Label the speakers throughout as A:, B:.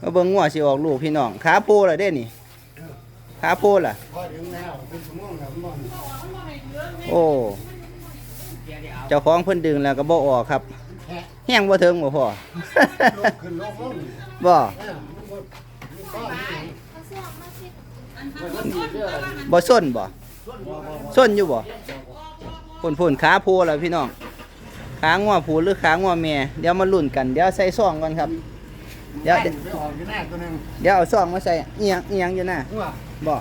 A: มาเบิ่งงัวสิออกลูกพี่น้องขาโพล่ะเด้นี่ขาโพล่ะ
B: พอถึงแล้วเป็นชั่วโมงแล้วมัน
A: โอ้ เจ้าของเพิ่นดึงแล้วก็บ่ออกครับ
B: แค่
A: แห้งบ่ถึงบ่พ่อ
B: ลง ขึ้นลงลง
A: บ่
B: เออมันบ่มันก้อนนี่
A: บ่ส้นบ่ส้นอยู่บ่พุ่นพุ่นขาโพล่ะพี่น้องขางัวผูหรือขางัวแม่เดี๋ยวมาลุ้นกันเดี๋ยวใส่ซองก่อนครับ เดี๋ยว
B: ไปออกอยู่หน้าตัวหนึง
A: เดี๋ยวเอาซองมาใส่เอียงเอียงอยู่น่ะ
B: หัว
A: บ่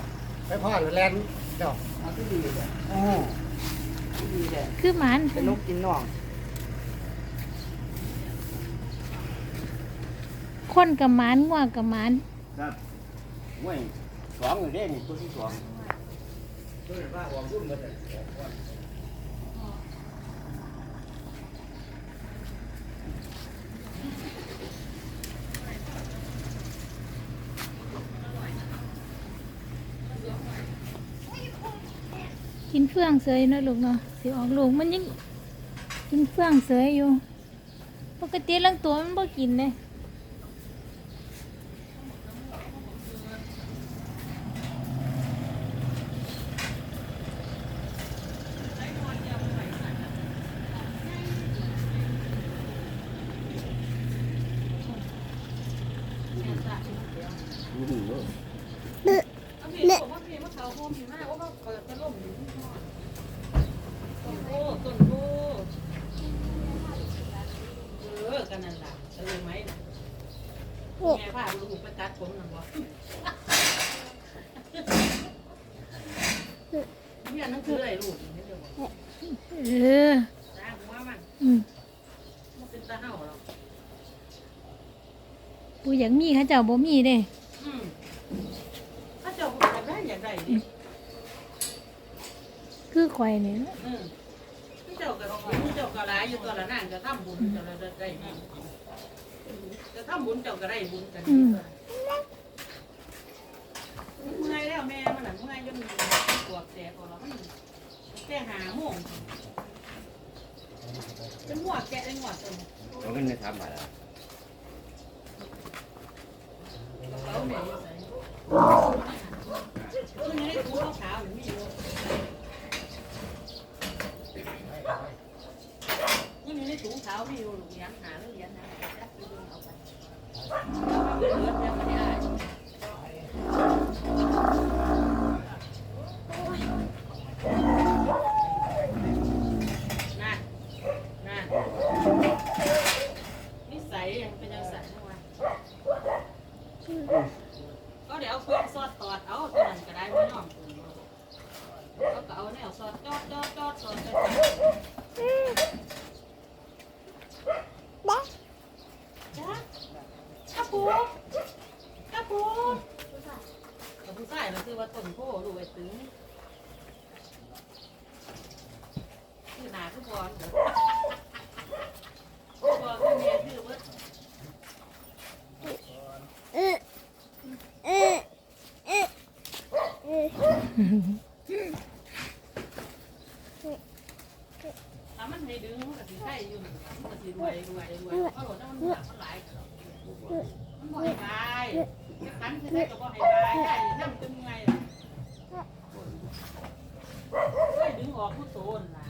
B: ไปพ่อหรือแลนเจ้าเอาที่ดีเลยโอ้
C: คือหมัน
A: เป็นนกกินน่อง
C: คนกับหมันงัวกับหมัน
A: ครับเว้ยสองอยู่เด้นี่ตัวที่สองตัวนี้ว่าออกรุ่นหมดเลย
C: กินินเฟื่องเสยเนาะลูกเนาะสิออกลูกมันยังกินเฟื่องเสยอยู่ ปกติลังตัวมันบ่กินเลย
D: โอ้ต้นโอ้เออกันนั่นล่ะเออไหมน่ะแม่พาลูกไปตัดผมนั่นบ่เนี่ยนั่นคืออะไรลูกนี่เดี๋ยวบอก
C: เออ
D: จ้าหัวมัน
C: อืม
D: มันเป็นตาเห่าหรอก
C: ปูอยากมีเขาเจ้าบ่มีเด้
D: อืมถ้าเจ้าอยากได้อยากได้ดิ
C: คือข่อยนี่เนาะ
D: อืมเจ้าก็เจ้าก็ร้ายอยู่ตัวละนั่นก็ทำบุญเจ้าละได้บุญจะทำบุญเจ้าก็ได้บุญกันดีกว่าเมื่อยแล้วแม่มันน่ะเมื่อยจนปวดแสบพอแล้วมันแค่หาโมงจะหัวแกะได้หัวจน
A: เอาเงินไปทำอะไร
D: เขาแม่อยู่ใส่เออนี่ได้ถุงขาวๆหรือมีอยู่นี่ในถุงขาวมีอยู่เหรียญหาแล้วเหรียญหาจับไปดูเอาไปแล้วก็เหลือแต่ไม่ได้นั่นนั่นนิสัยยังเป็นยังสันนะวะก็เดี๋ยวเอาเครื่องซอสตอดเอาตัวนั้นก็ได้ไม่น้องเขาก็เอาแนวซอสจอดจอดจอดซอสจอดจ้าข้าปูข้าปูข้าปูใส่เราคือว่าต้นโพดูไอ้ตึงคือหนาคือบอลเด้อบอลคือเมียคือเบิด ถ้ามันให้ดึงมันก็สิใช่อยู่มันก็สิรวยรวยรวยเพราะหลดมันหนักมันหลายมันบ่ให้ตายคันคือได้ก็บ่ให้ได้นั่นเป็นไงล่ะให้ดึงออกผู้โตนล่ะ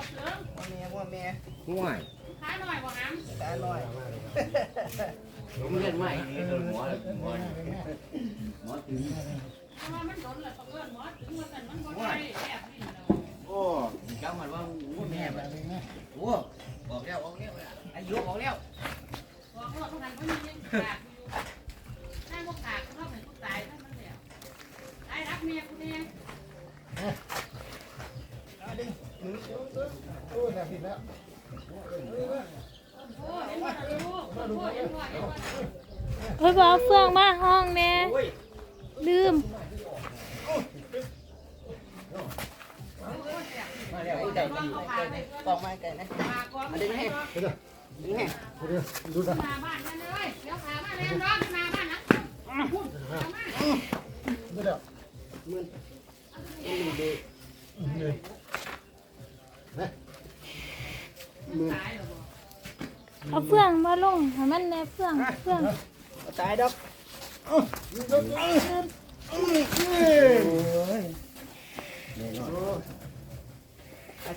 A: ว่า
D: แม่บ่เสือง
A: งัวแม่งัวแม่
E: ง่าย
D: ขาหน่อยบ่หาม
A: ตาน้อย
E: ผมเล่นไม่นี่โดนหมอเลยหมอหมอถึง
D: เพราะว่ามันโดนแล้วก็เอิ้นหมอถึงว่าซั่นมันบ่ได้แอบนี่เนาะ
E: โอ้จำมันว่าโอ้แม่แบบโอ้บอกแล้วบอกแล้วอายุบอกแล้ว
D: บอกว่าทุกท่านเขามีเงินฝากอยู่ถ้าบ่ฝากเขาให้เขาตายถ้ามันแล้วได้รักเมียกูแน่
B: โอ้แต่ผิดแล้ว
D: โอ้เห็นว่าลูกโอ้เห็นว่าเห็นว่า
C: เฮ้ยบ่เอาเฟืองมาห้องแน่ลืม
A: มาแล้วไอ้เจ้าจะอยู่ไกองไม้ไกลนะ
D: ฝากก่อน
A: มาดึงให้ดึงให้
B: เดี๋ยวดูนะ
D: มาบ้านนั่นเลยเดี๋ยวพามาแล้วร้อนมาบ้านนะ
B: ดูเดี๋ยวมันดีนะมือ
C: เอาเฟืองมาลงให้มันแน่เฟืองเฟือง
A: ตายดอกเอา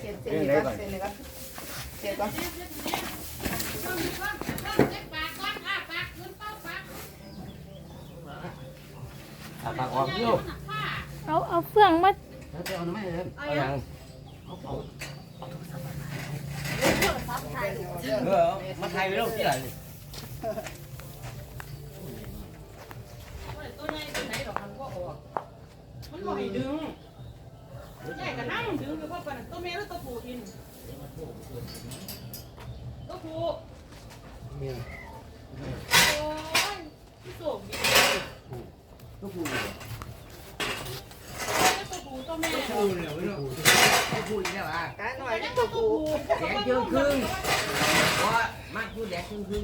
A: เส้นเส้นนี่ก่อนเส้นนี่ก่อนเส้นก่อน
E: ปากออกอยู่
C: เอาเอาเฟืองมา
B: แล้วจะเอาหน่อไม้เลย
E: เอายังเออมาถ่ายไปแล้วที่ไหน
D: ตัวใหญ่ตัวไหนดอกมันก็ออก มันบ่ให้ดึงใหญ่ก็นั่งดึงไปเพราะปานนั้นตัวแม่หรือตัวผู้อินตัวผู้
B: เมีย
D: โอ้ยพี่สูงดี
E: ทุกผู้
D: ตัวผู้ตัวแม่
E: ผู้เนี่ยไม่รู้ทุกผู้อีกแล้วอะ
A: กายหน่อยตัวกู
E: แดงเชิงครึ่งเพราะมากอยู่แดงครึ่งครึ่ง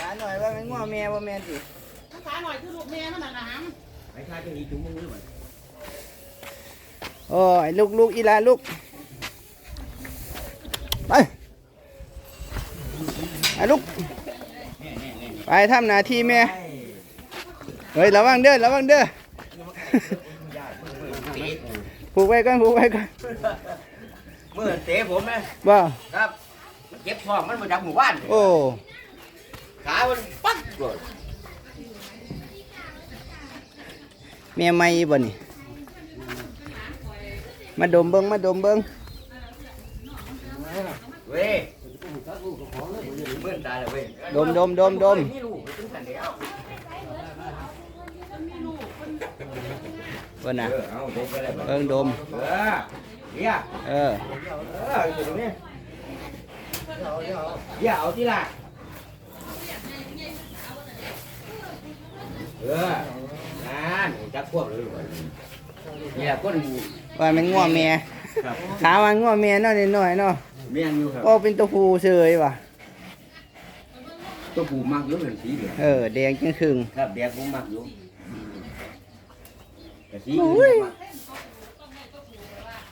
A: กายหน่ อยว่ามันงัวแม่บ่แม่นสิ
D: ภาษาหน่อยคือลูกแม่มันน่ะนะฮัม
E: ไอ้ชายจะมีจุ่มมือหรือเปล่า
A: โอ้ยลูกลูกอีหลาลูกไปไปลูกไปทำหน้าที่แม่เฮ้ยระวังเด้อระวังเด้อผูกไว้ก่อนผูกไว้ก่อน
E: เมื่อเตะผมนะ
A: บ่
E: ครับ เจ็บท้องมันมาจากหมู่บ้าน
A: โอ้
E: ขามันปั๊กก่อน
A: แม่ไม่บ่นี่มาดมเบิ่งมาดมเบิ่ง
E: เว้ยเมื่อตายแล้วเว้ย
A: ดมดมดมดม
E: นี่ลูกถึงกันแล้ว
A: เบิ่งน่ะ
E: เออเอาดมไปเลย
A: เบิ่งดม
E: เออเดี๋ยว
A: เออ
E: เอออยู่ตรงนี้เดี๋ยวเอาที่ละ เออนั่นจักพวกเลยนี่แหละก้น
A: ว่ามันงัวแม่
E: ครับ
A: ขามันงัวแม่เนาะนิดหน่อยเนาะ
E: เมียนอยู่ครับ
A: โอ้เป็นตัวผู้เฉยว่ะ
E: ตัวปูมักอยู่เป็นสีเหลือง
A: เออแดงจังครึ่ง
E: ครับแดงผมมักอยู่แต่สี
A: โอ้ย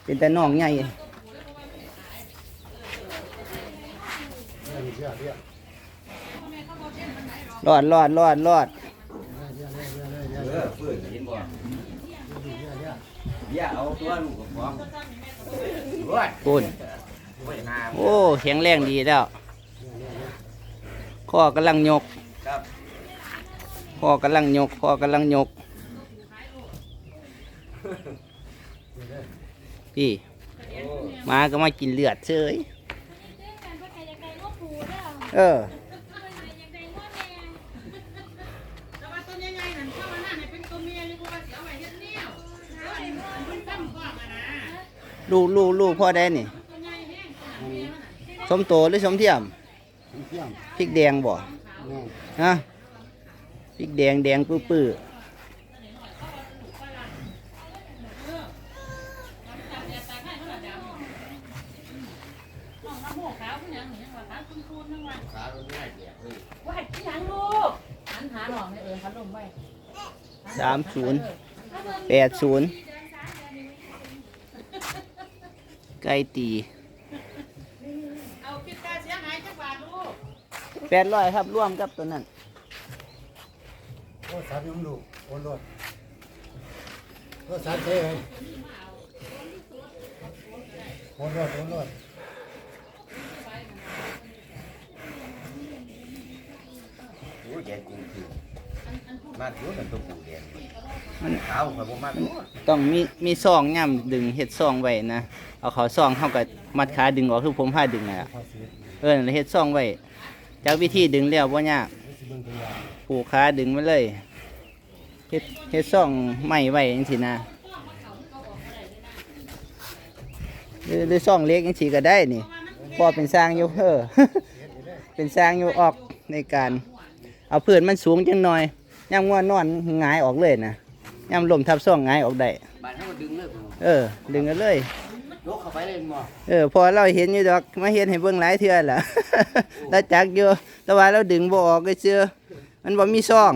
A: เป็นแต่น้องใหญ่
B: เรียกเรียกเรียก
A: รอดรอดรอดรอด
E: ออเพื่อนเห็นบ่
B: เรียกเรียก
E: อย่าเอาตัวลูกกับของรวด
A: ปูน
E: โอ้ยหา
A: โอ้แข็งแรงดีแล้วข้อกำลังยก
E: ครับ
A: พ่อกำลังยกพ่อกำลังยก พี่มาก็มากินเลือดเฉยเออ
D: แต่ว่าตัวใหญ่ๆนั่นเข้ามาหน้าให้เป็นตัวเมียนี่กูว่าสิเอาไว้เฮ็ดแนวเอาไว้มันตั้งกว้างอะนะ
A: ลูกลูกลูกพ่อได้นี่
D: ตัวใหญ่แห้งขนาดเมียมันน่ะ
A: สมโตหรือสมเทียม
B: เที่ยง
A: พริกแดงบ่
B: แม่
A: ฮะพริกแดงแดงปื้อปื้อ
D: น้องน้ำโมขาวคือหยังนี่ว่าขาวคูนๆนั่งว่า
E: ขาเราไม่ได้แจกเลย
D: ว่าที่หยังลูกหันหาหนองเลยเออพัดลมไว้
A: สามศูนย์แปดศูนย์ ไก่ตี
D: เอาคิดการเสียหายจักบาทลูก
A: แปดร้อยครับร่วมกับตัวนั้น
B: โอ้สามยมดูโอนรถโอ้สามเท่เลยโอนรถโอนรถ
E: โอ้ยแกกูคือ มากอยู่แต่ตัวปูแดง
A: มัน
E: ขาวข่อยบ่มากอยู่
A: ต้องมีมีซองย่ำดึงเห็ดซองไว้นะ เอาเขาซองเข้ากับมัดขาดึงออกคือผมผ้าดึงน่ะเออนั่นแหละเห็ดซองไว้จากวิธีดึงแล้วว่ายาก
B: ไม่ใช่เบิ่งตัวอย่าง
A: ผูกขาดึงมาเลยเห็ดเห็ดซองไม่ไว้จังสินะหรือหรือซองเล็กจังสิก็ได้นี่พอเป็นสร้างอยู่เออเป็นสร้างอยู่ออกในการ เอาพื้นมันสูงจังหน่อย ย่ำว่านอนหงายออกเลยนะย่ำลมทับซ่องหงายออกได้
E: บ้านเฮาดึงเลย
A: เออ ดึงกันเลย
E: ยกเข้าไปเลยบ่
A: เออพอเราเห็นอยู่ดอกมาเห็นให้เบิ่งหลายเทื่อล่ะเราจักอยู่แต่ว่าเราดึงบ่ออกก็เชื่อมันบ่มีซ่อง